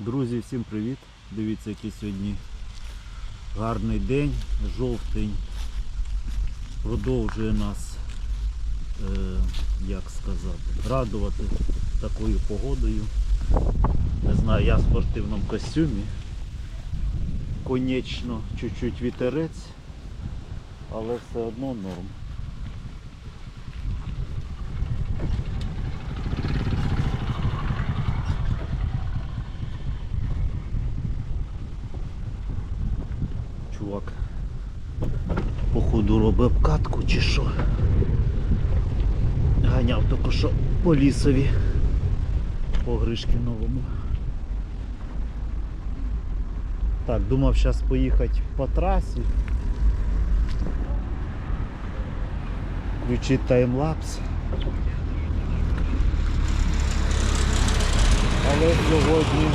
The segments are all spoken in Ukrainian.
Друзі, всім привіт! Дивіться, який сьогодні гарний день, жовтень. Продовжує нас, е, як сказати, радувати такою погодою. Не знаю, я в спортивному костюмі. Конечно, чуть-чуть вітерець, але все одно норм. Чувак, походу робить обкатку чи що. Ганяв тільки що по лісові, по гришки новому. Так, думав зараз поїхати по трасі. Включити таймлапс. Але сьогодні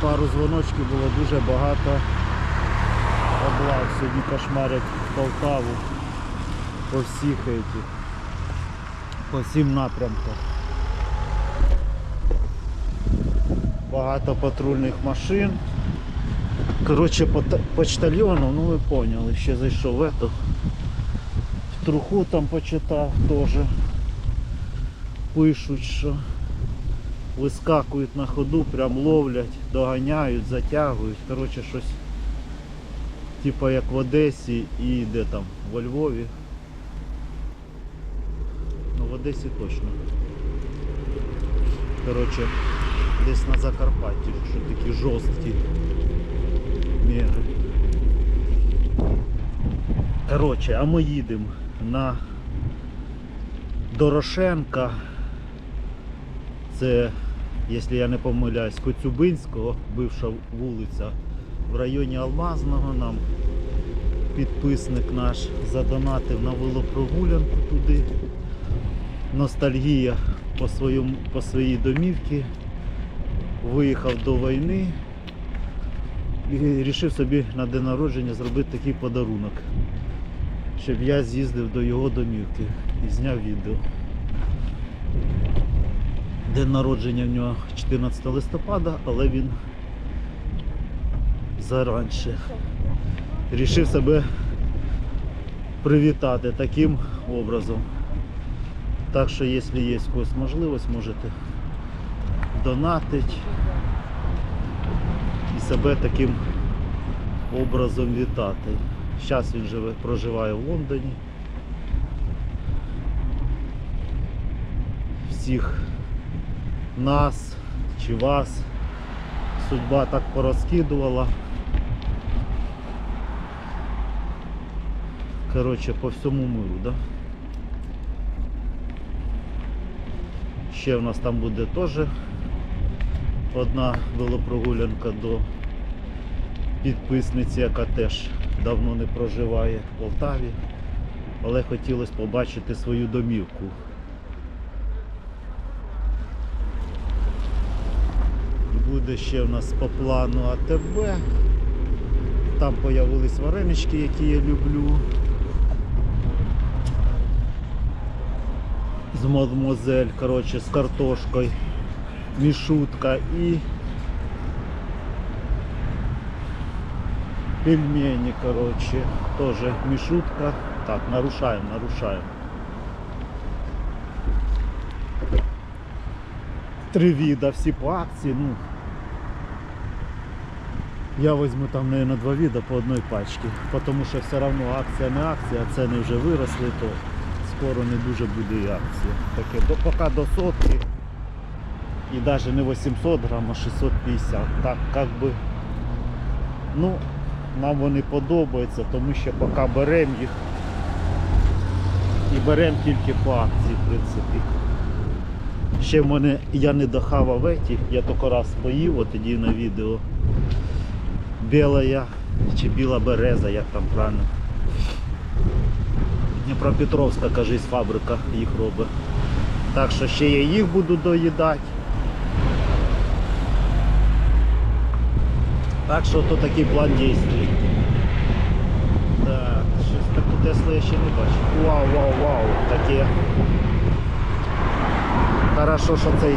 пару дзвоночків було дуже багато облав. Сьогодні кошмарять Полтаву по всіх этих, по всім напрямках. Багато патрульних машин. Коротше, по та- почтальйону, ну ви поняли, ще зайшов в эту. В труху там почитав теж. Пишуть, що вискакують на ходу, прям ловлять, доганяють, затягують. Коротше, щось типа як в Одесі і де там, во Львові. Ну в Одесі точно. Коротше, десь на Закарпатті, що такі жорсткі міри. Коротше, а ми їдемо на Дорошенка. Це, якщо я не помиляюсь, Коцюбинського, бивша вулиця в районі Алмазного. Нам підписник наш задонатив на велопрогулянку туди. Ностальгія по, своєму, по своїй домівці. Виїхав до війни і вирішив собі на день народження зробити такий подарунок, щоб я з'їздив до його домівки і зняв відео. День народження в нього 14 листопада, але він заранше. Рішив себе привітати таким образом. Так що, якщо є когось можливість, можете донатити і себе таким образом вітати. Зараз він живе, проживає в Лондоні. Всіх нас чи вас судьба так порозкидувала. Коротше, по всьому миру, да? Ще в нас там буде теж одна велопрогулянка до підписниці, яка теж давно не проживає в Полтаві, але хотілося побачити свою домівку. Буде ще в нас по плану АТБ. Там появились варенички, які я люблю. З мадмозель, коротше, з картошкою, мішутка і пельмені, коротше, теж мішутка. Так, нарушаємо, нарушаємо. Три віда, всі по акції, ну. Я візьму там, наверное, два віда по одній пачці, тому що все одно акція не акція, а ціни вже виросли, то скоро не дуже буде і акція. Таке, до, поки до сотки і навіть не 800 грам, а 650. Так, як би, ну, нам вони подобаються, тому що поки беремо їх і беремо тільки по акції, в принципі. Ще мене я не дохавав еті, я тільки раз поїв, от тоді на відео. Біла чи біла береза, як там правильно. Дніпропетровська, кажись, фабрика їх робить. Так що ще я їх буду доїдати. Так що то такий план дій. Так, щось таку Теслу я ще не бачив. Вау, вау, вау, таке. Хорошо, що цей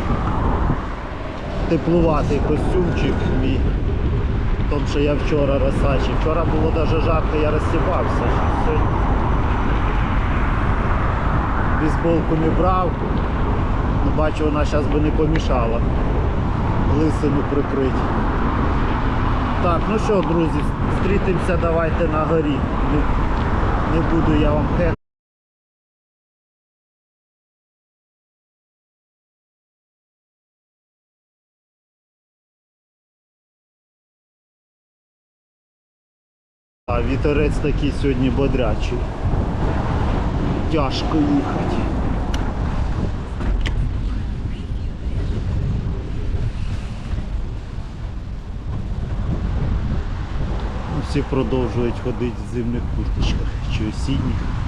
теплуватий костюмчик мій. Тому що я вчора розсачив. Вчора було навіть жарко, я розсібався. Бейсболку не брав. Ну, бачу, вона зараз би не помішала лисину прикрити. Так, ну що, друзі, зустрітимося давайте на горі. Не, не буду я вам хек. А вітерець такий сьогодні бодрячий. Тяжко їхати. Всі продовжують ходити в зимних курточках чи осінніх.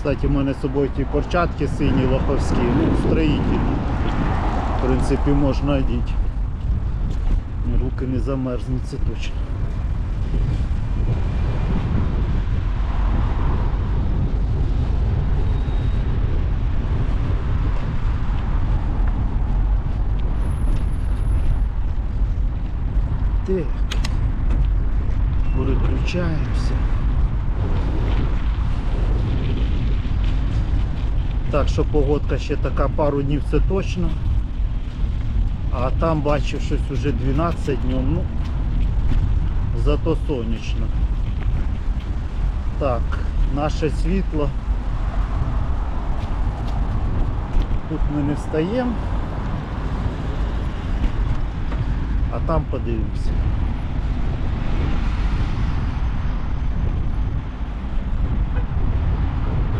Кстати, у мене з собою ті перчатки сині лоховські, ну, строїтельні. В принципі, можна одіти. Руки не замерзнуть, це точно. Так. Переключаємося. Так що погодка ще така пару днів це точно. А там бачив щось уже 12 днів, ну зато сонячно. Так, наше світло. Тут ми не встаємо. А там подивимося.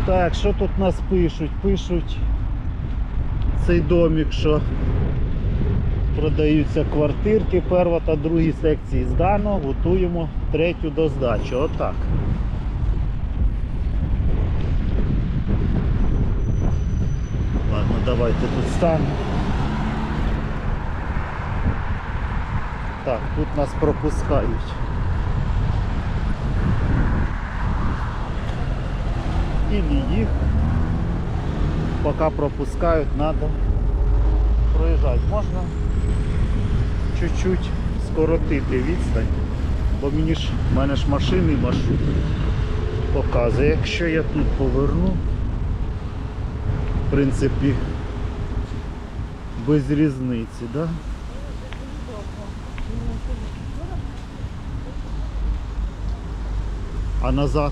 Так, що тут нас пишуть? Пишуть цей домик, що продаються квартирки, перша та другі секції здано, готуємо третю до здачі. Отак. Ладно, давайте тут станемо. Так, тут нас пропускають. Или їх. Поки пропускають, треба проїжджати. Можна чуть-чуть скоротити відстань, бо мені ж в мене ж машини маршрут показує. Якщо я тут поверну, в принципі, без різниці, да? А назад,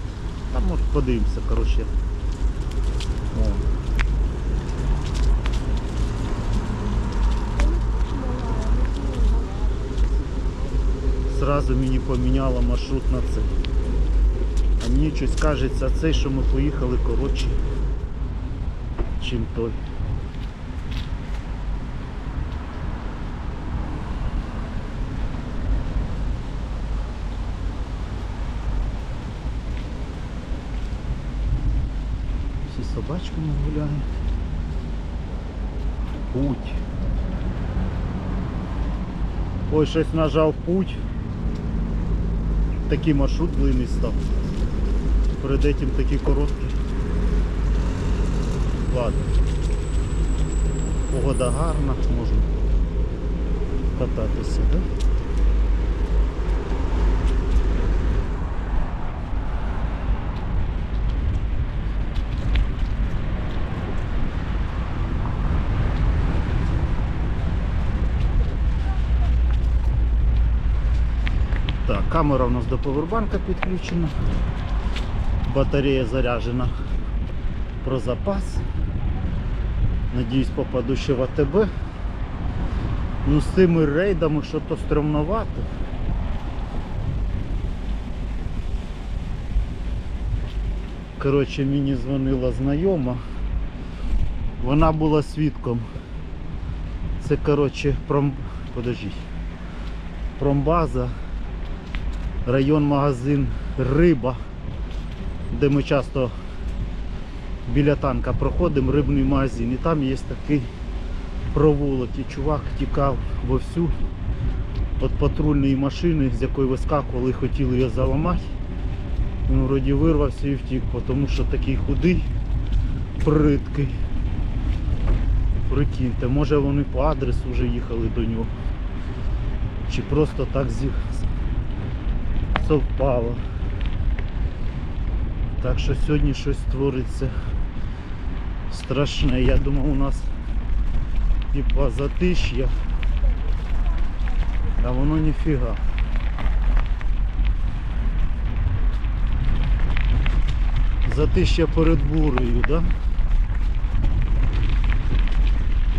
там може подивимося, коротше. О. Зразу мені поміняла маршрут на це. А мені щось кажеться цей, що ми поїхали коротше, чим той. Всі собачками гуляють. Путь. Ой, щось нажав путь. Такий маршрут длинний став. Перед этим такий короткий. Ладно. Погода гарна, можна кататися, да? Так, камера у нас до повербанка підключена. Батарея заряджена про запас. Надіюсь попаду ще в АТБ. Ну з цими рейдами що то стрімновато. Коротше, мені дзвонила знайома. Вона була свідком. Це коротше пром... Подождіть. Промбаза район магазин Риба, де ми часто біля танка проходимо, рибний магазин. І там є такий проволоки. Чувак тікав вовсю від патрульної машини, з якої вискакували хотіли його заламати. Він вроді вирвався і втік, тому що такий худий, приткий. Прикиньте, може вони по адресу вже їхали до нього. Чи просто так зі... совпало. Так що сьогодні щось твориться страшне. Я думав у нас типа затиш'я. А воно ніфіга. Затиш'я перед бурею, да?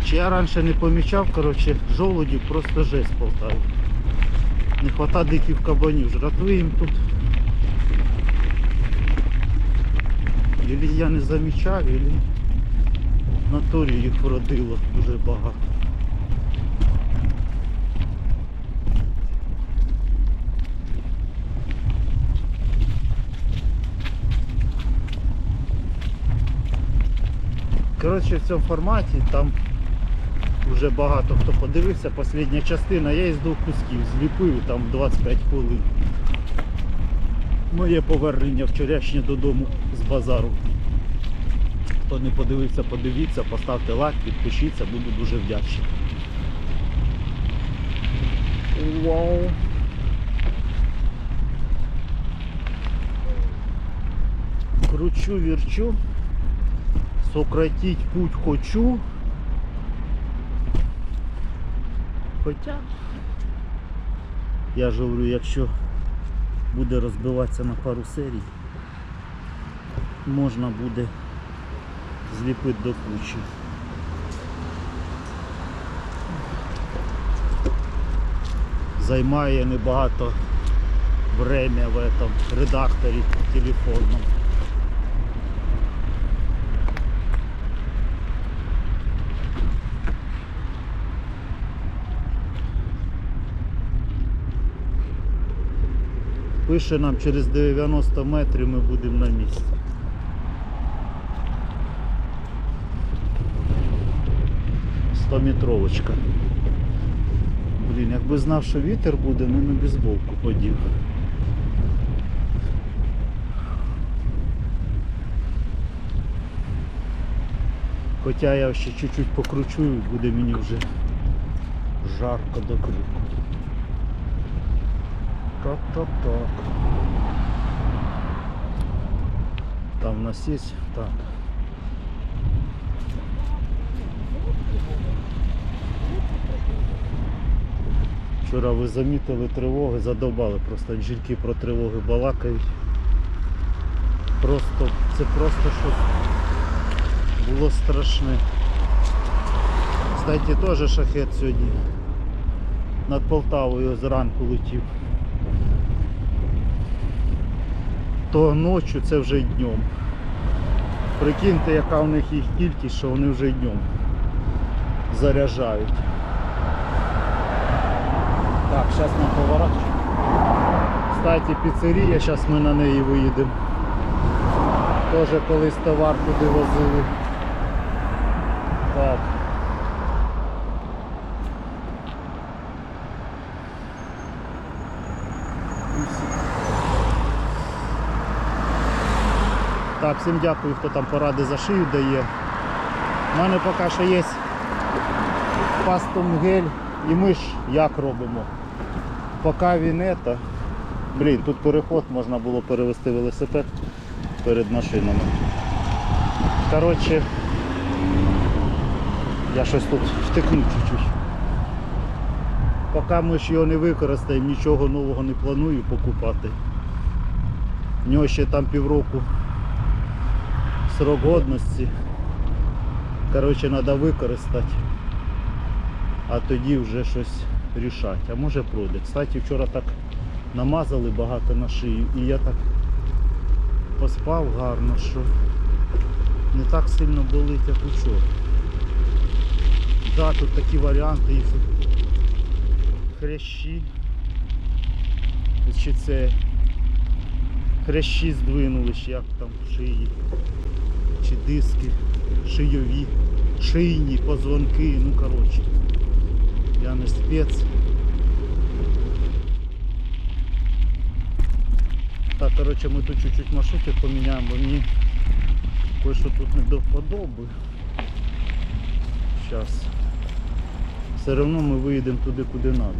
Чи я раніше не помічав, коротше, жолудів просто жесть полтаю. Не хвата диких кабанів, жратви їм тут. Ілі я не замічав, ілі на торі їх вродило дуже багато. Коротше, в цьому форматі там вже багато хто подивився, послідня частина, я із двох кусків зліпив там 25 хвилин. Моє повернення вчорашнє додому з базару. Хто не подивився, подивіться, поставте лайк, підпишіться, буду дуже вдячний. Вау! Кручу, вірчу, сократіть путь хочу. Хоча я ж говорю, якщо буде розбиватися на пару серій, можна буде зліпити до кучі. Займає небагато время в этом редакторі телефонному. Пише нам через 90 метрів ми будемо на місці. Стометровочка. Блін, якби знав, що вітер буде, ну на бейсболку подів. Хоча я ще чуть-чуть покручу і буде мені вже жарко до крику. Так-так-так. Там у нас є. Так. Вчора ви замітили тривоги, задовбали просто жінки про тривоги балакають. Просто, це просто щось було страшне. Кстати, теж шахет сьогодні над Полтавою зранку летів. То ночі це вже днем. Прикиньте, яка у них їх кількість, що вони вже днем заряджають. Так, зараз нам поворачуємо. Кстати, піцерія, зараз ми на неї виїдемо. Теж колись товар туди возили. Так. І всі. Всім дякую, хто там поради за шию дає. У мене поки що є пастум гель і ми ж як робимо. Поки він ета. Блін, тут переход можна було перевести велосипед перед машинами. Коротше, я щось тут втекну чуть-чуть. Поки ми ж його не використаємо, нічого нового не планую покупати. В нього ще там півроку срок годності. Коротше, треба використати, а тоді вже щось рішати. А може пройде. Кстати, вчора так намазали багато на шию і я так поспав гарно, що не так сильно болить, як учора. Да, тут такі варіанти, їх хрящі. Чи це хрящі здвинули, як там шиї, чи диски шийові, шийні, позвонки, ну коротше. Я не спец. Так, коротше, ми тут чуть-чуть маршрутик поміняємо, бо мені кое-що тут не до вподоби. Зараз. Все одно ми виїдемо туди, куди треба.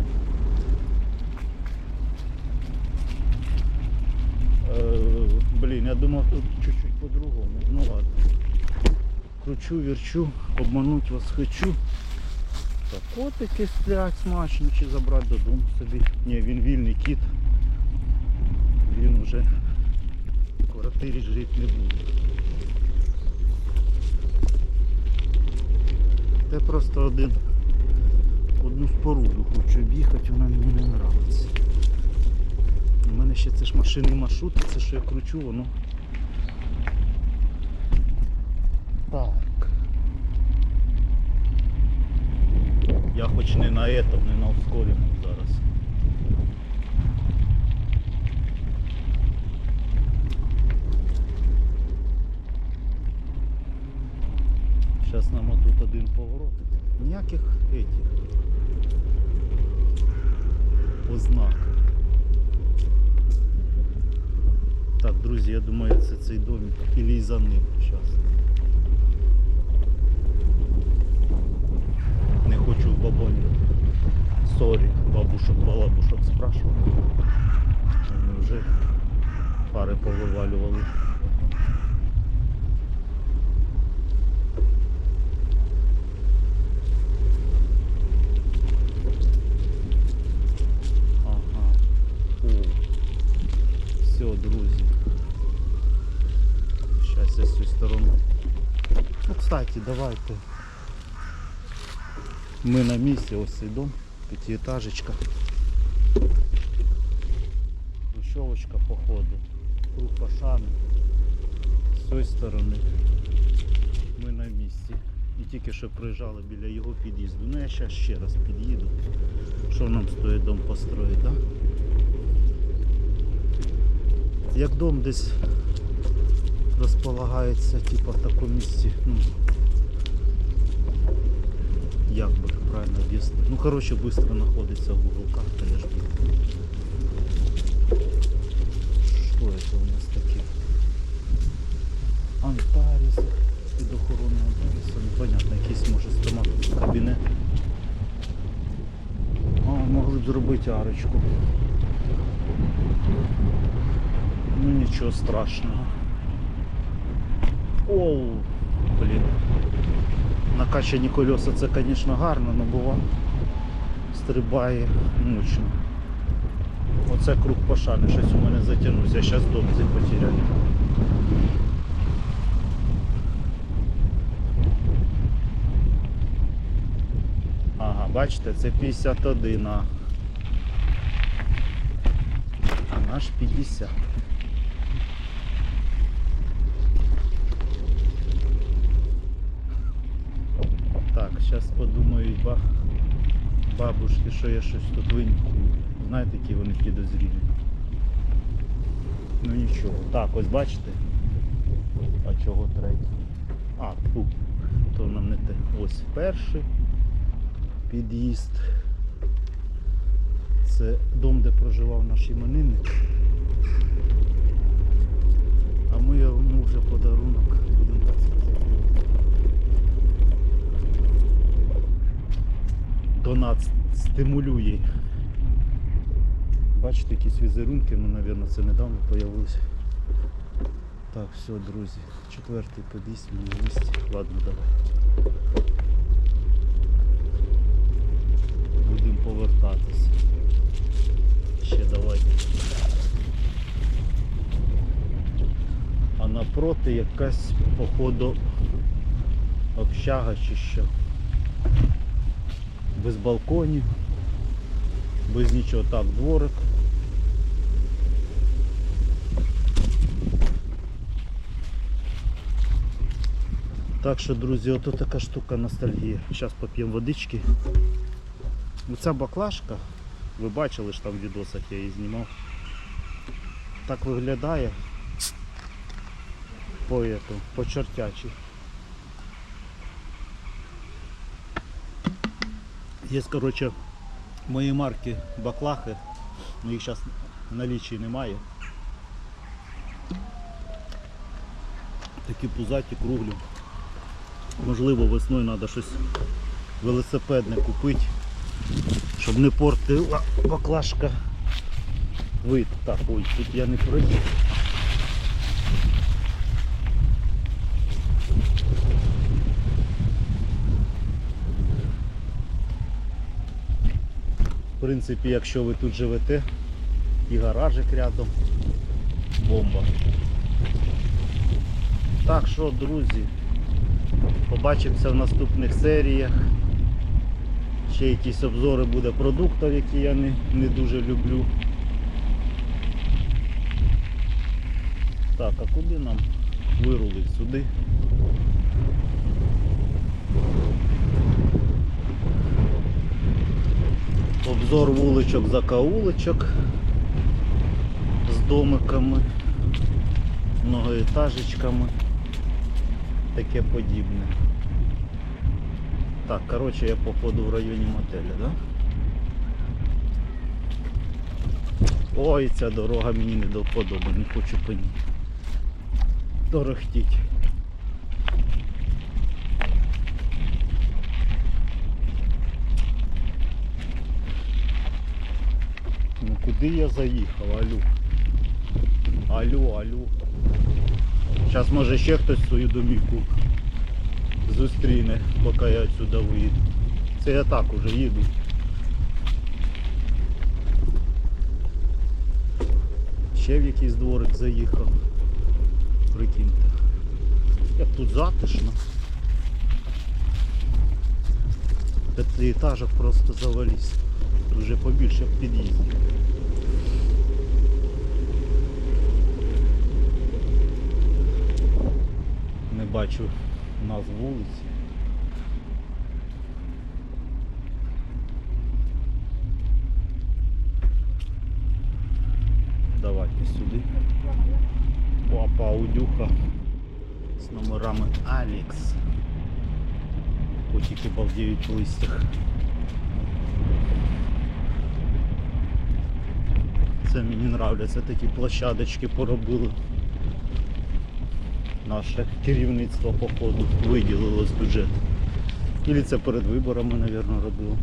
Блін, я думав тут чуть-чуть по-другому. Ну ладно. Кручу, верчу, обмануть вас хочу. Так, котики сплять смачно чи забрати додому собі. Ні, він вільний кіт. Він вже в квартирі жити не буде. Це просто один одну споруду хочу об'їхати, вона мені не подобається. У мене ще це ж машини маршрути, це що я кручу, воно. Так. Я хоч не на этом, не на ускореному зараз. Зараз нам отут один поворот. Ніяких этих ознак. Так, друзі, я думаю, це цей домик і за ним зараз. Не хочу в бабоні. Сорі, бабушок, балабушок спрашивав. Вони вже фари повивалювали. Ага. О. Все, друзі. Сейчас я з цієї сторони. Ну, кстати, давайте. Ми на місці, ось цей дом, п'ятиэтажечка. Хрущовочка походу. Круг пошани. З цієї сторони. Ми на місці. І тільки що проїжджали біля його під'їзду. Ну я зараз ще раз під'їду. Що нам стоїть дом построїти? Да? Як дом десь розполагається типу, в такому місці, ну як би правильно об'яснити. Ну коротше швидко знаходиться в Google карта, я кажу. Що у нас таке? Антаріс, під охороною Антаріса, непонятно, якийсь може стомат кабінет. А, могли б зробити арочку. Ну нічого страшного. Оу, блін. Накачані колеса це, звісно, гарно, але бува стрибає мучно. Оце круг пошани, щось у мене затягнувся, я зараз цей потеряю. Ага, бачите, це 51, а а наш 50. Так, зараз подумають ба... бабушки, що я щось тут винькую. Знаєте, які вони підозрілі. Ну нічого. Так, ось бачите? А чого третій? А, фу, то нам не те. Ось перший під'їзд. Це дом, де проживав наш іменинник. А ми йому вже подарунок, будемо так сказати. Донат стимулює. Бачите, якісь візерунки, ну, мабуть, це недавно з'явилися. Так, все, друзі. Четвертий ми на місці. Ладно, давай. Будемо повертатися. Ще давайте. А напроти якась, походу, общага чи що. Без балконів, без нічого. Так, дворик. Так що, друзі, ото така штука ностальгія. Зараз поп'ємо водички. Оця баклажка, ви бачили ж там в відосах я її знімав. Так виглядає по, по чертячі. Є, коротше, мої марки баклахи, ну їх зараз в налічі немає. Такі пузаті, круглі. Можливо, весною треба щось велосипедне купити, щоб не портила баклажка вид. Так, ой, тут я не пройду. В принципі, якщо ви тут живете, і гаражик рядом, бомба. Так що, друзі, побачимося в наступних серіях. Ще якісь обзори буде продуктів, які я не, не дуже люблю. Так, а куди нам вирулить сюди? Обзор вуличок закауличок з домиками, многоетажечками, таке подібне. Так, коротше, я походу в районі мотеля, да? Ой, ця дорога мені не до вподоби, не хочу по ній. Дорохтіть. Ну куди я заїхав, алю? Алю, алю. Зараз може ще хтось свою домівку зустріне, поки я отсюда виїду. Це я так уже їду. Ще в якийсь дворик заїхав. Прикиньте. Як тут затишно. П'ятиэтажок просто завались. Вже побільше в під'їзді. Бачу нас вулиці. Давайте сюди. Опа, аудюха з номерами Алекс. Котики балдеють в листях. Це мені нравляться такі площадочки поробили. Наше керівництво походу виділило з бюджету. Ілі це перед виборами, мабуть, робило.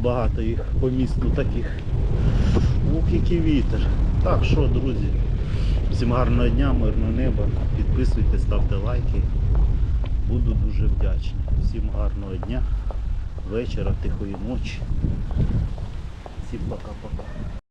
Багато їх по місту таких. Ух, який вітер. Так що, друзі, всім гарного дня, мирного неба. Підписуйтесь, ставте лайки. Буду дуже вдячний. Всім гарного дня, вечора, тихої ночі. Всім пока-пока.